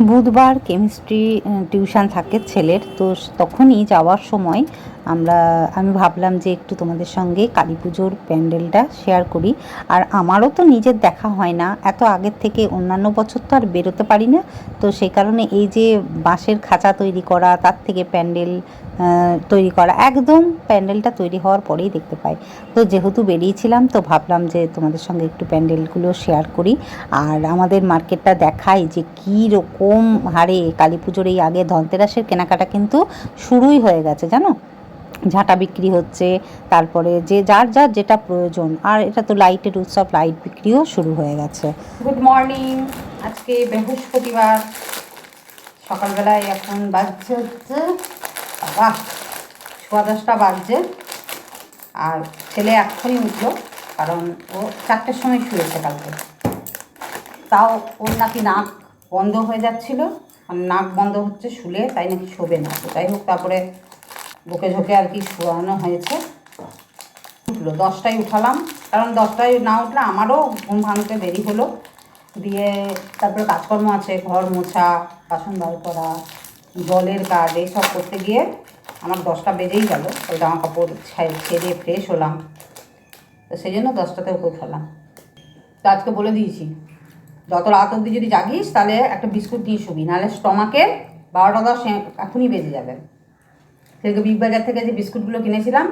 বুধবার chemistry tuition থাকে ছেলের তো তখনই যাওয়ার সময় আমরা, আমি ভাবলাম যে একটু তোমাদের সঙ্গে কালী পুজোর প্যান্ডেলটা শেয়ার করি। আর আমারও তো নিজের দেখা হয় না, এত আগের থেকে অন্যান্য বছর তো আর বেরোতে পারি না। তো সেই কারণে এই যে বাঁশের খাঁচা তৈরি করা, তার থেকে প্যান্ডেল তৈরি করা, একদম প্যান্ডেলটা তৈরি হওয়ার পরেই দেখতে পাই। তো যেহেতু বেরিয়েছিলাম, তো ভাবলাম যে তোমাদের সঙ্গে একটু প্যান্ডেলগুলো শেয়ার করি। আর আমাদের মার্কেটটা দেখাই যে কী রকম হারে কালী পুজোর এই আগে ধনতেরাসের কেনাকাটা কিন্তু শুরুই হয়ে গেছে, জানো? ঝাঁটা বিক্রি হচ্ছে, তারপরে যে যার যার যেটা প্রয়োজন, আর এটা তো লাইটের উৎসব, লাইট বিক্রিও শুরু হয়ে গেছে। গুড মর্নিং আজকে বৃহস্পতিবার, সকালবেলায় এখন বাজছে হচ্ছে, বাবা, সোয়া দশটা বাজছে, আর ছেলে এক্ষুনি উঠল, কারণ ও চারটের সময় শুয়েছে কালকে। তাও ওর নাকি নাক বন্ধ হয়ে যাচ্ছিল, আর নাক বন্ধ হচ্ছে শুলে, তাই নাকি শোবে না। তো যাই হোক, তারপরে বুকে ঝোঁকে আর কি শোয়ানো হয়েছে। উঠল, দশটায় উঠালাম। কারণ দশটায় না উঠলে আমারও ঘুম ভাঙতে দেরি হলো। দিয়ে তারপরে কাজকর্ম আছে, ঘর মোছা, বাসন বার করা, জলের কাজ এইসব করতে গিয়ে আমার দশটা বেজেই গেল। ওই জামা কাপড় ছেড়ে ফ্রেশ হলাম। তো সেই জন্য দশটাতে উঠালাম। তো আজকে বলে দিয়েছি, যত রাত অবধি যদি জাগিস তাহলে একটা বিস্কুট দিয়ে শুবি, নাহলে স্টমাকে বারোটা দশ এখনই বেজে যাবে। সেদিকে বিগ বাজার থেকে যে বিস্কুটগুলো কিনেছিলাম,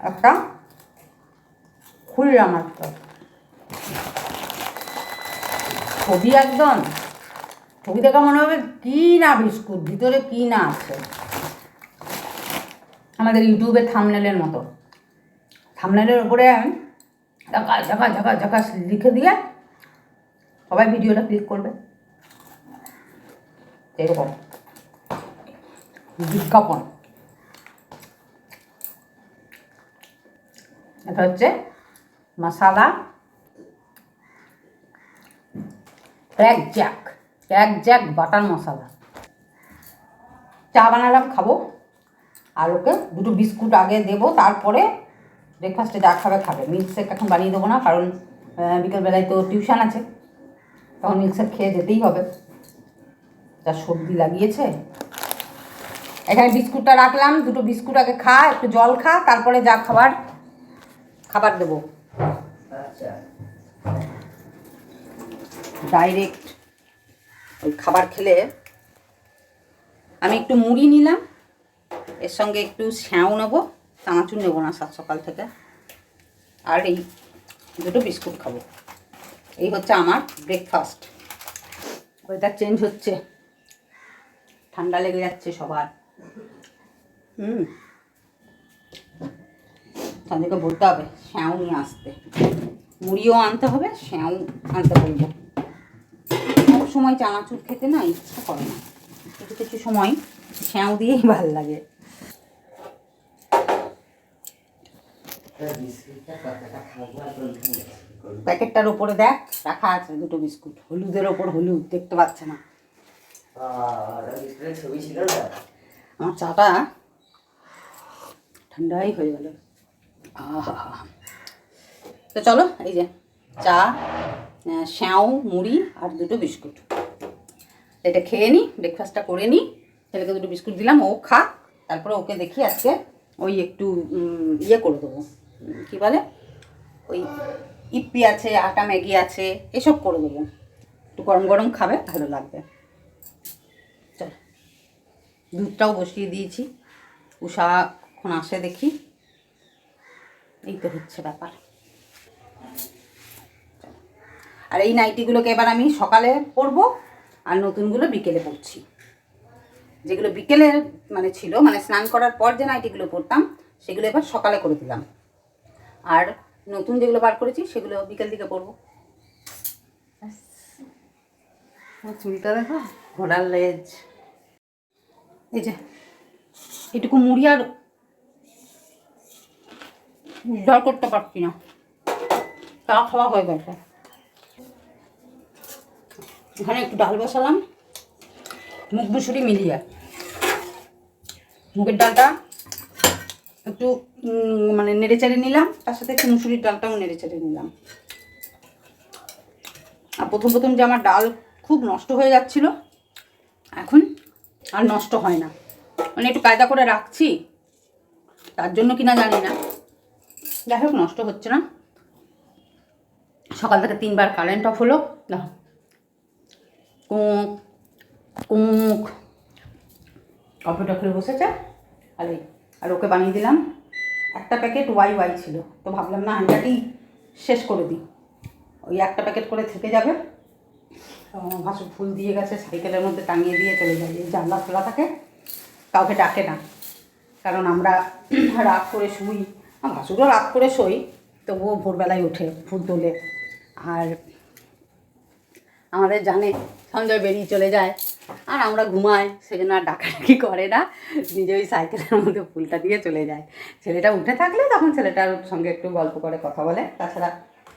একটা খুললাম একটা। ছবি একদম। ছবি দেখা মনে হবে কি না বিস্কুট, ভিতরে কি না আছে। আমাদের ইউটিউবের থামনেলের মতো। থামনেলের উপরে ঝাঁকা ঝাঁকা ঝাঁকা ঝাঁকা লিখে দিয়ে সবাই ভিডিওটা ক্লিক করবে। এরকম। বিজ্ঞাপন। এটা হচ্ছে masala jack jack butter masala. চা বানালাম, খাব। আর ওকে দুটো বিস্কুট আগে দেবো, তারপরে ব্রেকফাস্টে যা খাবে খাবে। মিল্কশেক এখন বানিয়ে দেবো না, কারণ বিকেলবেলায় তো টিউশন আছে। তখন মিল্কশেক খেয়ে যেতেই হবে। যা সর্দি লাগিয়েছে। এখানে বিস্কুটটা রাখলাম, দুটো বিস্কুট আগে খা, একটু জল খা, তারপরে যা খাবার খাবার দেবো। ডাইরেক্ট ওই খাবার খেলে আমি একটু মুড়ি নিলাম এর সঙ্গে একটু স্যাঁও নেব চানাচুর নেব না সাত সকাল থেকে। আর এই দুটো বিস্কুট খাব। এই হচ্ছে আমার ব্রেকফাস্ট ওয়েদার চেঞ্জ হচ্ছে। ঠান্ডা লেগে যাচ্ছে সবার। হুম। তাদেরকে বলতে হবে, শ্যাও নিয়ে আসতে। মুড়িও আনতে হবে, শ্যাও আনতে বলব। সব সময় চানাচুর খেতে না ইচ্ছা করে না। কিছু কিছু সময় শ্যাও দিয়েই ভালো লাগে। প্যাকেটটার ওপরে দেখ, রাখা আছে দুটো বিস্কুট। হলুদের ওপর হলুদ, দেখতে পাচ্ছে না। আমার চাটা ঠান্ডাই হয়ে গেল। তো চলো, এই যে চা স্যাও মুড়ি আর দুটো বিস্কুট। এটা খেয়ে নিই ব্রেকফাস্টটা করে নিই ছেলেকে দুটো বিস্কুট দিলাম, ও খা। তারপরে ওকে দেখি আজকে ওই একটু ইয়ে করে দেবো। কী বলে? ওই ইপ্পি আছে, আটা ম্যাগি আছে, এসব করে দেবো। একটু গরম গরম খাবে, ভালো লাগবে। চল। দুধটাও বসিয়ে দিয়েছি। উষা এখন আসে দেখি। এই তো হচ্ছে ব্যাপার। আর এই নাইটিগুলোকে এবার আমি সকালে পরবো আর নতুনগুলো বিকেলে পরছি। যেগুলো বিকেলে মানে ছিল মানে স্নান করার পর যে নাইটিগুলো পরতাম সেগুলো এবার সকালে করে দিলাম। আর নতুন যেগুলো বার করেছি সেগুলো বিকেল দিকে পরবো। চুলটা দেখো ঘোড়ার লেজ। এই যে এটুকু মুড়ি আর উদ্ধার করতে পারছি না। চা খাওয়া হয়ে গেছে। এখানে একটু ডাল বসালাম। মুগ মুসুরি মিলিয়ে। মুগের ডালটা একটু মানে নেড়ে চেড়ে নিলাম। তার সাথে একটু মুসুরির ডালটাও নেড়ে চেড়ে নিলাম। আর প্রথম প্রথম যে আমার ডাল খুব নষ্ট হয়ে যাচ্ছিল, এখন আর নষ্ট হয় না। মানে একটু কায়দা করে রাখছি, তার জন্য কিনা জানি না। যাই হোক, নষ্ট হচ্ছে না। সকাল থেকে তিনবার কারেন্ট অফ হলো। না কুঁক কুঁক। কফি টফি বসেছে। আর আর ওকে বানিয়ে দিলাম। একটা প্যাকেট ওয়াই ওয়াই ছিল। তো ভাবলাম, না হান্ডাটি শেষ করে দিই। ওই একটা প্যাকেট করে থেকে যাবে। ভাসু ফুল দিয়ে গেছে, সাইকেলের মধ্যে টাঙিয়ে দিয়ে চলে যায়। এই জানলা খোলা থাকে, কাউকে ডাকে না। কারণ আমরা রাগ করে শুই। ভাসুরও রাত করে শোই, তবুও ভোরবেলায় উঠে ফুল তোলে আর আমাদের জানে সঞ্জয় বেরিয়ে চলে যায়, আর আমরা ঘুমাই, সেজন্য আর ডাকাডাকি করে না। নিজে ওই সাইকেলের মধ্যে ফুলটা দিয়ে চলে যায়। ছেলেটা উঠে থাকলে তখন ছেলেটার সঙ্গে একটু গল্প করে, কথা বলে। তাছাড়া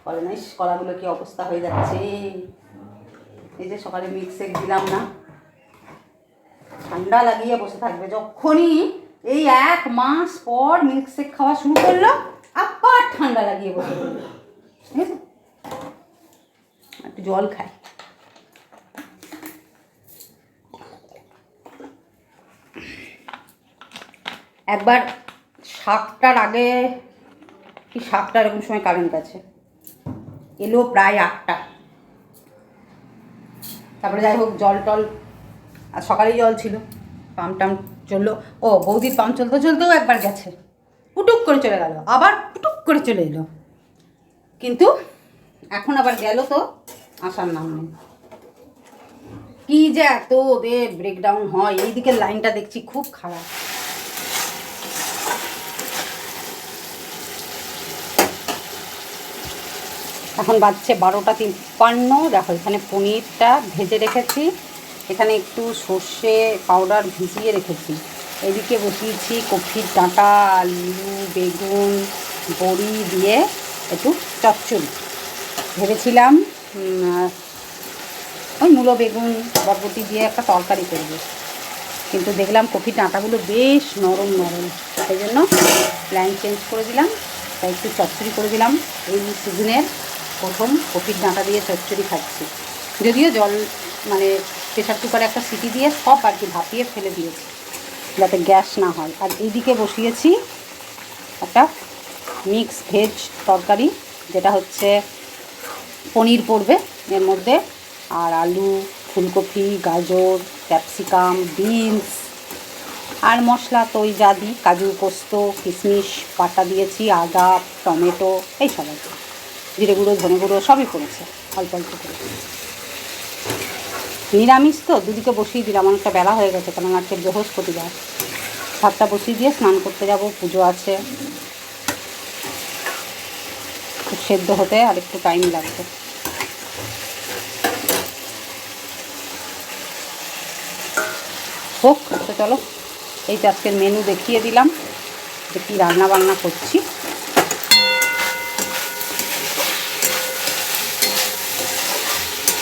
বলে না ইস কলাগুলো কি অবস্থা হয়ে যাচ্ছে? এই যে সকালে মিক্সে দিলাম না। ঠান্ডা লাগিয়ে বসে থাকবে, যখনই এই এক মাস পর মিল্কশেক খাওয়া শুরু করল, আবার ঠান্ডা লাগিয়ে বসে ঠিক আছে? একটু জল খাই। একবার সাতটার আগে, কি সাতটা এরকম সময় কারেন্ট আছে? এলো প্রায় আটটা। তারপরে যাই হোক, জল টল, আর সকালেই জল ছিল। পাম্প টাম চলল। ও বৌদির পাম্প চলতে চলতেও একবার গেছে। পুটুক করে চলে গেল, আবার পুটুক করে চলে এলো। কিন্তু এখন আবার গেল তো, আসার নাম নেই। কি যে এত ওদের ব্রেকডাউন হয় এই দিকের লাইনটা দেখছি খুব খারাপ। এখন বাজছে বারোটা তিপ্পান্ন দেখো, এখানে পনিরটা ভেজে রেখেছি। এখানে একটু সর্ষে পাউডার ভিজিয়ে রেখেছি। এদিকে বসিয়েছি কফির ডাঁটা, আলু, বেগুন, বড়ি দিয়ে একটু চচ্চড়ি। ভেবেছিলাম ওই মূলো বেগুন, বরবটি দিয়ে একটা তরকারি করব। কিন্তু দেখলাম কফির ডাঁটাগুলো বেশ নরম নরম। সেই জন্য প্ল্যান চেঞ্জ করে দিলাম, তাই একটু চচ্চড়ি করে দিলাম। এই সিজনের প্রথম কফির ডাঁটা দিয়ে চচ্চড়ি খাচ্ছি। যদিও জল মানে প্রেশার কুকারে একটা সিটি দিয়ে সব আর কি ভাপিয়ে ফেলে দিয়েছি, যাতে গ্যাস না হয়। আর এইদিকে বসিয়েছি একটা মিক্স ভেজ তরকারি, যেটা হচ্ছে পনির পড়বে এর মধ্যে। আর আলু, ফুলকপি, গাজর, ক্যাপসিকাম, বিনস আর মশলা, তো ওই যা দিই কাজু, পোস্ত, কিশমিশ পাতা দিয়েছি, আদা, টমেটো এই সব আর কি। জিরে গুঁড়ো, ধনে গুঁড়ো সবই পড়েছে, অল্প অল্প করে। নিরামিষ তো, দুদিকে বসিয়ে দিলাম। অনেকটা বেলা হয়ে গেছে, কারণ আজকে বৃহস্পতিবার। ভাতটা বসিয়ে দিয়ে স্নান করতে যাব, পুজো আছে। সেদ্ধ হতে আর একটু টাইম লাগবে। হোক, তো চলো, এই তো আজকের মেনু দেখিয়ে দিলাম, যে কী রান্না বান্না করছি।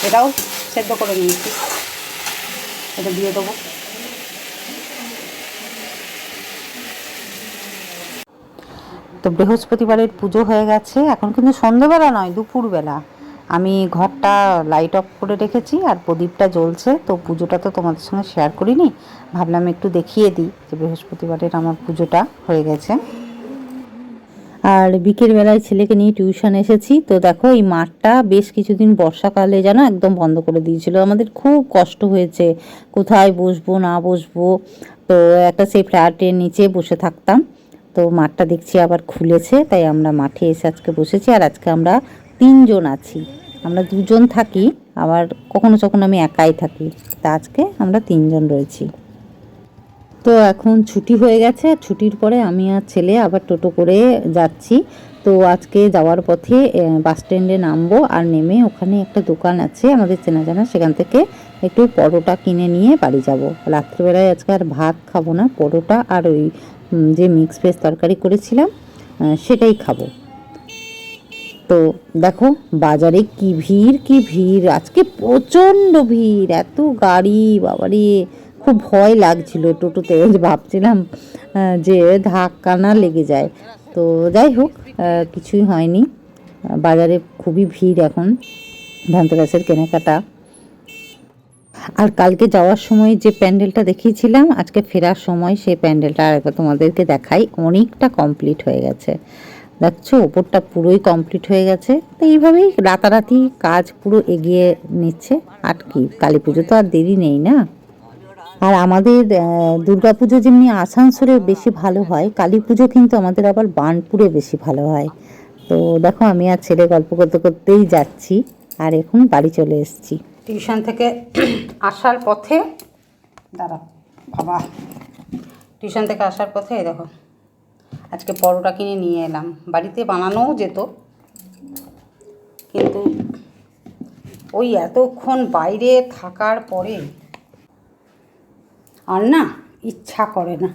এটাও সেদ্ধ করে নিয়েছি। এটা দিয়ে দেবো। তো বৃহস্পতিবারের পুজো হয়ে গেছে। এখন কিন্তু সন্ধেবেলা নয়, দুপুরবেলা। আমি ঘরটা লাইট অফ করে রেখেছি আর প্রদীপটা জ্বলছে, তো পুজোটা তো তোমাদের সঙ্গে শেয়ার করিনি। ভাবলাম একটু দেখিয়ে দিই যে বৃহস্পতিবারের আমার পুজোটা হয়ে গেছে। আর বিকেল বেলায় ছেলেকে নিয়ে টিউশন এসেছি। তো দেখো, এই মাঠটা বেশ কিছুদিন বর্ষাকালে যেন একদম বন্ধ করে দিয়েছিল। আমাদের খুব কষ্ট হয়েছে, কোথায় বসবো, না বসবো। তো একটা সেই ফ্ল্যাটের নিচে বসে থাকতাম। তো মাঠটা দেখছি আবার খুলেছে, তাই আমরা মাঠে এসে আজকে বসেছি। আর আজকে আমরা তিনজন আছি। আমরা দুজন থাকি, আবার কখনো কখনো আমি একাই থাকি, তা আজকে আমরা তিনজন রয়েছি। তো এখন ছুটি হয়ে গেছে, ছুটির পরে আমি আর ছেলে আবার টোটো করে যাচ্ছি। তো আজকে যাওয়ার পথে বাস স্ট্যান্ডে নামবো আর নেমে ওখানে একটা দোকান আছে, আমাদের চেনা জানা, সেখান থেকে একটু পরোটা কিনে নিয়ে বাড়ি যাব। রাত্রিবেলায় আজকে আর ভাত খাব না, পরোটা আর ওই যে মিক্স ভেজ তরকারি করেছিলাম সেটাই খাব। তো দেখো, বাজারে কি ভিড় কি ভিড়, আজকে প্রচণ্ড ভিড়, এত গাড়ি, বাবারে। খুব ভয় লাগছিল টোটোতে। ভাবছিলাম যে ধাক্কা না লেগে যায়। তো যাই হোক কিছুই হয়নি। বাজারে খুবই ভিড় এখন ধানতেরাসের কেনাকাটা। আর কালকে যাওয়ার সময় যে প্যান্ডেলটা দেখিয়েছিলাম, আজকে ফেরার সময় সেই প্যান্ডেলটা আরেকবার তোমাদেরকে দেখাই। অনেকটা কমপ্লিট হয়ে গেছে। দেখছ, ওপরটা পুরোই কমপ্লিট হয়ে গেছে। তো এইভাবেই রাতারাতি কাজ পুরো এগিয়ে নিচ্ছে। আর কি, কালী পুজো তো আর দেরি নেই না? আর আমাদের দুর্গা পুজো যেমনি আসানসোলে বেশি ভালো হয় কালী পুজো কিন্তু আমাদের আবার বার্নপুরে বেশি ভালো হয়। তো দেখো আমি আর ছেলে গল্প করতে করতেই যাচ্ছি, আর এখন বাড়ি চলে এসেছি। টিউশন থেকে আসার পথে, দাঁড়া, বাবা। টিউশন থেকে আসার পথে দেখো, আজকে পরোটা কিনে নিয়ে এলাম। বাড়িতে বানানোও যেত, কিন্তু ওই এতক্ষণ বাইরে থাকার পরে আর না, ইচ্ছা করে না।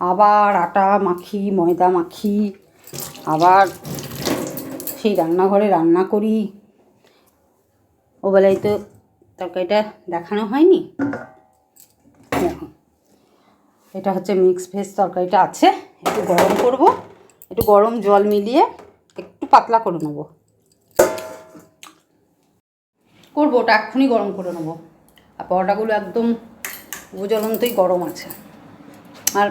আবার আটা মাখি, ময়দা মাখি, আবার সেই রান্নাঘরে রান্না করি। ও বেলায় তো তরকারিটা দেখানো হয়নি। এটা হচ্ছে মিক্স ভেজ তরকারিটা আছে, একটু গরম করব, একটু গরম জল মিলিয়ে একটু পাতলা করে নেব। করব, ওটা এক্ষুনি গরম করে নেব। আর পরোটাগুলো একদম উপজ্বলন্তই গরম আছে। আর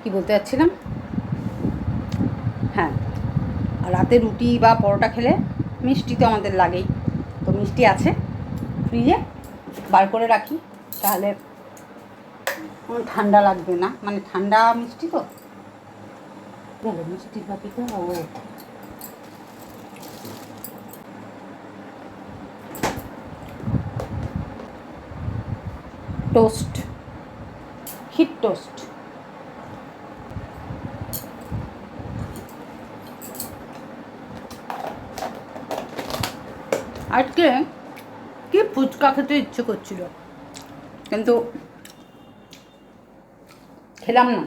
কি বলতে যাচ্ছিলাম হ্যাঁ রাতে রুটি বা পরোটা খেলে মিষ্টি তো আমাদের লাগেই। তো মিষ্টি আছে, ফ্রিজে বার করে রাখি, তাহলে কোনো ঠান্ডা লাগবে না। মানে ঠান্ডা মিষ্টি তো? মিষ্টির বাকিটা ও টোস্ট হিট টোস্ট আজকে কি ফুচকা খেতে ইচ্ছে করছিল? কিন্তু খেলাম না।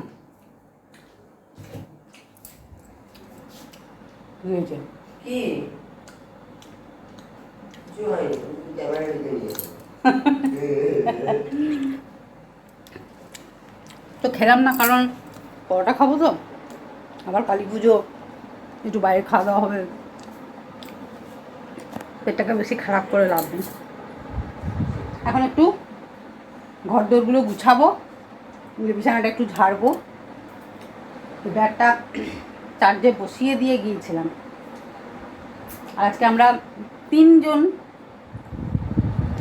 কি? তো খেলাম না, কারণ পরোটা খাব তো। আবার কালী পুজো, একটু বাইরে খাওয়া দাওয়া হবে। পেটটাকে বেশি খারাপ করে লাভ নেই। এখন একটু ঘর দোরগুলো গুছাবো বিছানাটা একটু ঝাড়বো। ব্যাগটা চার্জে বসিয়ে দিয়ে গিয়েছিলাম। আজকে আমরা তিনজন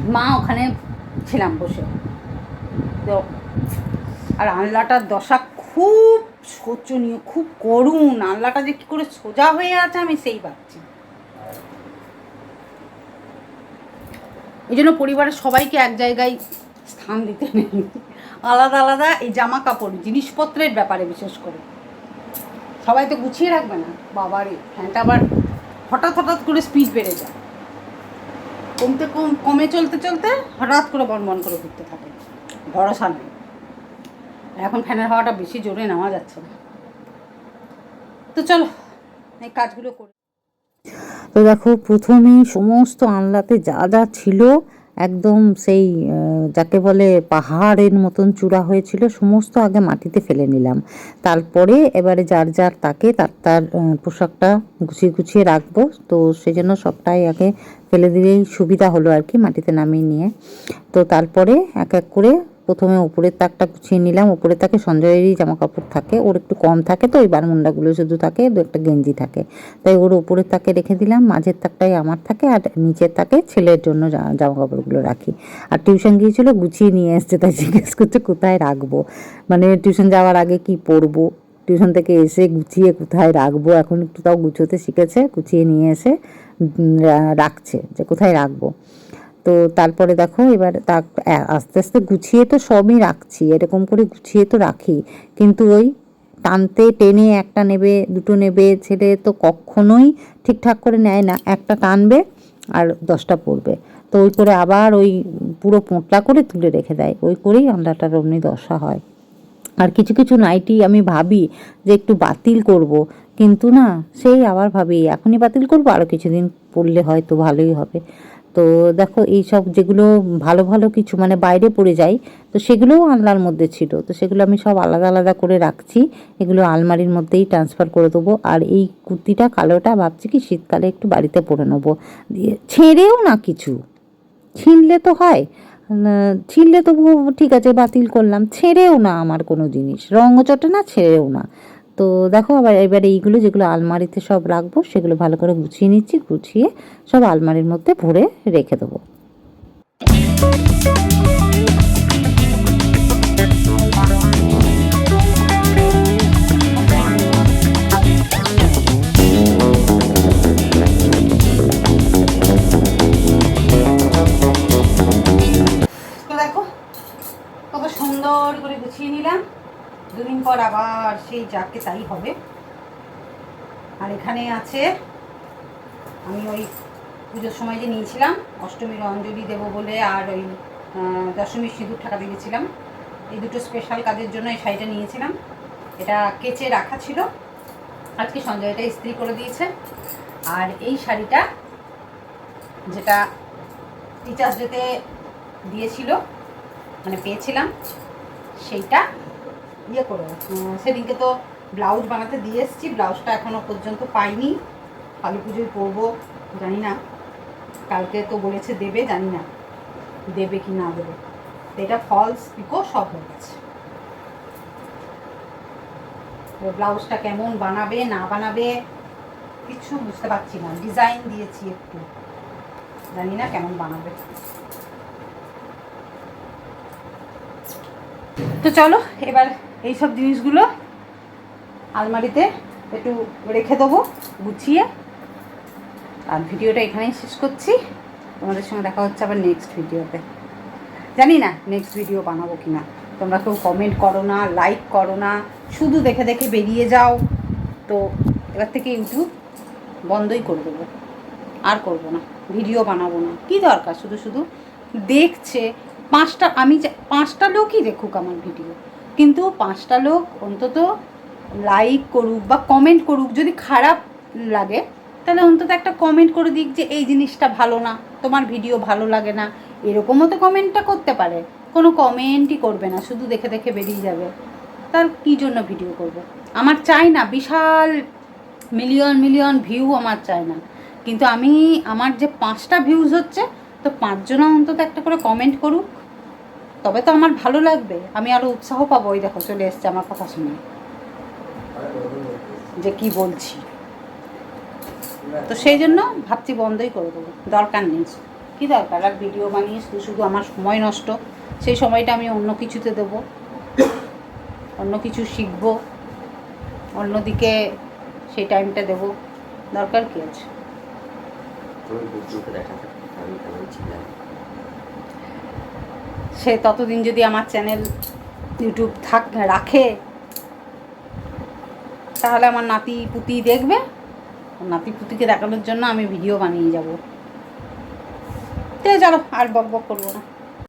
মা ওখানে ছিলাম বসে। তো, আর আনলাটার দশা খুব শোচনীয়, খুব করুণ। আনলাটা যে কী করে সোজা হয়ে আছে আমি সেই ভাবছি। এই জন্য পরিবারের সবাইকে এক জায়গায় স্থান দিতে নেই। আলাদা আলাদা এই জামা কাপড় জিনিসপত্রের ব্যাপারে বিশেষ করে। সবাই তো গুছিয়ে রাখবে না। বাবারে ফ্যানটা আবার হঠাৎ হঠাৎ করে স্পিড বেড়ে যায়। কমতে কম, কমে চলতে চলতে হঠাৎ করে বন বন করে ঘুরতে থাকে। ভরসা নেই। এখন ফ্যানের হাওয়াটা বেশি জোরে নেওয়া যাচ্ছে না। তো চলো, এই কাজগুলো করি তো দেখো প্রথমেই সমস্ত আনলাতে যা যা ছিল একদম সেই যাকে বলে পাহাড়ের মতন চূড়া হয়েছিল, সমস্ত আগে মাটিতে ফেলে নিলাম। তারপরে এবারে যার যার তাকে তার তার পোশাকটা গুছিয়ে গুছিয়ে রাখব। তো সেজন্য সবটাই আগে ফেলে দিলেই সুবিধা হলো আর কি মাটিতে নামিয়ে নিয়ে। তো তারপরে এক এক করে প্রথমে উপরের তাকটা গুছিয়ে নিলাম। উপরের তাকে সঞ্জয়েরই জামা কাপড় থাকে, ওর একটু কম থাকে তো ওই বারমুন্ডাগুলো শুধু থাকে, দু একটা গেঞ্জি থাকে। তাই ওর উপরের তাকে রেখে দিলাম, মাঝের তাকটাই আমার থাকে, আর নিচের তাকে ছেলের জন্য জামা কাপড়গুলো রাখি। আর টিউশন গিয়েছিল, গুছিয়ে নিয়ে এসছে, তাই জিজ্ঞেস করছে, কোথায় রাখব? মানে টিউশন যাওয়ার আগে কি পরবো? টিউশন থেকে এসে গুছিয়ে কোথায় রাখব? এখন একটু তাও গুছোতে শিখেছে, গুছিয়ে নিয়ে এসে রাখছে, যে কোথায় রাখব? তো তারপরে দেখো এবার তা আস্তে আস্তে গুছিয়ে তো সবই রাখছি, এরকম করে গুছিয়ে তো রাখি। কিন্তু ওই টানতে টেনে একটা নেবে, দুটো নেবে, ছেলে তো কখনোই ঠিকঠাক করে নেয় না। একটা টানবে আর দশটা পড়বে। তো ওই করে আবার ওই পুরো পোঁটলা করে তুলে রেখে দেয়। ওই করেই আন্ডাটার অমনি দশা হয়। আর কিছু কিছু নাইটি আমি ভাবি যে একটু বাতিল করব। কিন্তু না, সেই আবার ভাবি, এখনই বাতিল করব আরও কিছুদিন পড়লে হয়তো ভালোই হবে। তো দেখো এই সব যেগুলো ভালো ভালো কিছু মানে বাইরে পড়ে যায়, তো সেগুলোও আলনার মধ্যে ছিল। তো সেগুলো আমি সব আলাদা আলাদা করে রাখছি। এগুলো আলমারির মধ্যেই ট্রান্সফার করে দেবো। আর এই কুর্তিটা কালোটা ভাবছি কি শীতকালে একটু বাড়িতে পরে নেব। দিয়ে ছেড়েও না কিছু। ছিনলে তো হয়। ছিনলে তো ঠিক আছে, বাতিল করলাম। ছেড়েও না আমার কোনো জিনিস। রঙও চটে না ছেড়েও না। তো দেখো আবার এবারে এইগুলো যেগুলো আলমারিতে সব রাখব, সেগুলো ভালো করে গুছিয়ে নিচ্ছি, গুছিয়ে সব আলমারির মধ্যে ভরে রেখে দেবো। দুদিন পর আবার সেই যাকে তাই হবে। আর এখানে আছে, আমি ওই পুজোর সময় যে নিয়েছিলাম, অষ্টমীর অঞ্জলি দেবো বলে আর ওই দশমীর সিঁদুর ঠাকাতে গেছিলাম এই দুটো স্পেশাল কাজের জন্য এই শাড়িটা নিয়েছিলাম। এটা কেচে রাখা ছিল। আজকে সঞ্জয় এটা ইস্ত্রি করে দিয়েছে। আর এই শাড়িটা যেটা টিচার্স ডেতে দিয়েছিল মানে পেয়েছিলাম, সেইটা ইয়ে করে। সেদিনকে তো ব্লাউজ বানাতে দিয়ে এসেছি, ব্লাউজটা এখনও পর্যন্ত পাইনি। কালী পুজোয় পরবো জানি না। কালকে তো বলেছে দেবে, জানি না। দেবে কি না দেবে। এটা ফলস পিকো সব হয়ে গেছে। ব্লাউজটা কেমন বানাবে, না বানাবে, কিছু বুঝতে পারছি না। ডিজাইন দিয়েছি একটু। জানি না কেমন বানাবে। তো চলো, এবার এই সব জিনিসগুলো আলমারিতে একটু রেখে দেবো, গুছিয়ে। আর ভিডিওটা এখানেই শেষ করছি। তোমাদের সঙ্গে দেখা হচ্ছে আবার নেক্সট ভিডিওতে। জানি না নেক্সট ভিডিও বানাবো কি না তোমরা কেউ কমেন্ট করো না লাইক করো না, শুধু দেখে দেখে বেরিয়ে যাও। তো এবার থেকে ইউটিউব বন্ধই করে দেবো। আর করব না ভিডিও বানাবো না। কি দরকার? শুধু শুধু দেখছে। পাঁচটা, আমি পাঁচটা লোকই দেখুক আমার ভিডিও কিন্তু পাঁচটা লোক অন্তত লাইক করুক বা কমেন্ট করুক, যদি খারাপ লাগে, তাহলে অন্তত একটা কমেন্ট করে দিক যে, এই জিনিসটা ভালো না, তোমার ভিডিও ভালো লাগে না। এরকমও তো কমেন্টটা করতে পারে। কোনো কমেন্টই করবে না, শুধু দেখে দেখে বেরিয়ে যাবে। তার কী জন্য ভিডিও করবে? আমার চাই না, বিশাল মিলিয়ন মিলিয়ন ভিউ আমার চাই না। কিন্তু আমি, আমার যে পাঁচটা ভিউজ হচ্ছে, তো পাঁচজনা অন্তত একটা করে কমেন্ট করুক। তবে তো আমার ভালো লাগবে। আমি আরও উৎসাহ পাবো। ওই দেখো, চলে এসছে আমার কথা শুনে। যে কি বলছি। তো সেই জন্য ভাবছি বন্ধই করে দেবো। দরকার নেই। কী দরকার? আর ভিডিও বানিয়ে শুধু শুধু আমার সময় নষ্ট। সেই সময়টা আমি অন্য কিছুতে দেবো। অন্য কিছু শিখব। অন্যদিকে সেই টাইমটা দেবো। দরকার কী আছে তুমি বুঝতে দেখা আমি কেমন ছিলাম সে ততদিন যদি আমার চ্যানেল ইউটিউব থাক, রাখে, তাহলে আমার নাতি পুতি দেখবে। নাতি পুতিকে দেখানোর জন্য আমি ভিডিও বানিয়ে যাব। আছে, চলো, আর বক বক করব না।